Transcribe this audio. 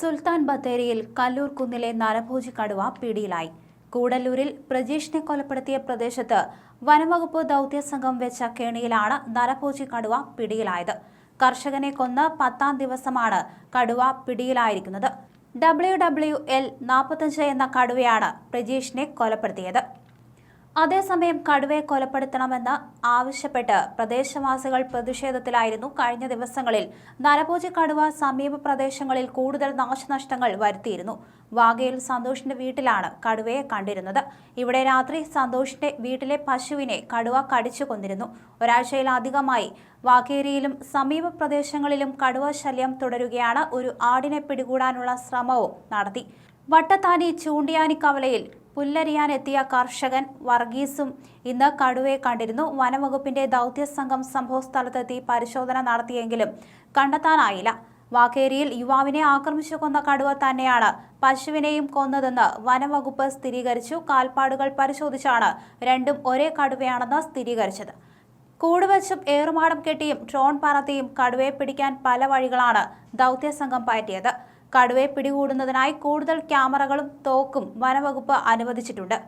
സുൽത്താൻ ബത്തേരിയിൽ കല്ലൂർ കുന്നിലെ നരഭോജി കടുവ പിടിയിലായി. കൂടല്ലൂരിൽ പ്രജീഷിനെ കൊലപ്പെടുത്തിയ പ്രദേശത്ത് വനംവകുപ്പ് ദൗത്യസംഘം വെച്ച കെണിയിലാണ് നരഭോജി കടുവ പിടിയിലായത്. കർഷകനെ കൊന്ന് പത്താം ദിവസമാണ് കടുവ പിടിയിലായിരിക്കുന്നത്. ഡബ്ല്യു ഡബ്ല്യു എൽ നാൽപ്പത്തഞ്ച് എന്ന കടുവയാണ് പ്രജീഷിനെ കൊലപ്പെടുത്തിയത്. അതേസമയം കടുവയെ കൊലപ്പെടുത്തണമെന്ന് ആവശ്യപ്പെട്ട് പ്രദേശവാസികൾ പ്രതിഷേധത്തിലായിരുന്നു കഴിഞ്ഞ ദിവസങ്ങളിൽ. നരഭോജി കടുവ സമീപ പ്രദേശങ്ങളിൽ കൂടുതൽ നാശനഷ്ടങ്ങൾ വരുത്തിയിരുന്നു. വാഗയിൽ സന്തോഷിന്റെ വീട്ടിലാണ് കടുവയെ കണ്ടിരുന്നത്. ഇവിടെ രാത്രി സന്തോഷിന്റെ വീട്ടിലെ പശുവിനെ കടുവ കടിച്ചു കൊന്നിരുന്നു. ഒരാഴ്ചയിലധികമായി വാഗേരിയിലും സമീപ പ്രദേശങ്ങളിലും കടുവ ശല്യം തുടരുകയാണ് ഒരു ആടിനെ പിടികൂടാനുള്ള ശ്രമവും നടത്തി. വട്ടത്താനി ചൂണ്ടിയാനിക്കവലയിൽ പുല്ലരിയാനെത്തിയ കർഷകൻ വർഗീസും ഇന്ന് കടുവയെ കണ്ടിരുന്നു. വനംവകുപ്പിന്റെ ദൗത്യസംഘം സംഭവസ്ഥലത്തെത്തി പരിശോധന നടത്തിയെങ്കിലും കണ്ടെത്താനായില്ല. വാക്കേരിയിൽ യുവാവിനെ ആക്രമിച്ചു കൊന്ന കടുവ തന്നെയാണ് പശുവിനെയും കൊന്നതെന്ന് വനംവകുപ്പ് സ്ഥിരീകരിച്ചു. കാൽപ്പാടുകൾ പരിശോധിച്ചാണ് രണ്ടും ഒരേ കടുവയാണെന്ന് സ്ഥിരീകരിച്ചത്. കൂടുവച്ചും ഏറുമാടം കെട്ടിയും ട്രോൺ പറത്തിയും കടുവയെ പിടിക്കാൻ പല വഴികളാണ് ദൗത്യസംഘം പയറ്റിയത്. കടുവയെ പിടികൂടുന്നതിനായി കൂടുതൽ ക്യാമറകളും തോക്കും വനവകുപ്പ് അനുവദിച്ചിട്ടുണ്ട്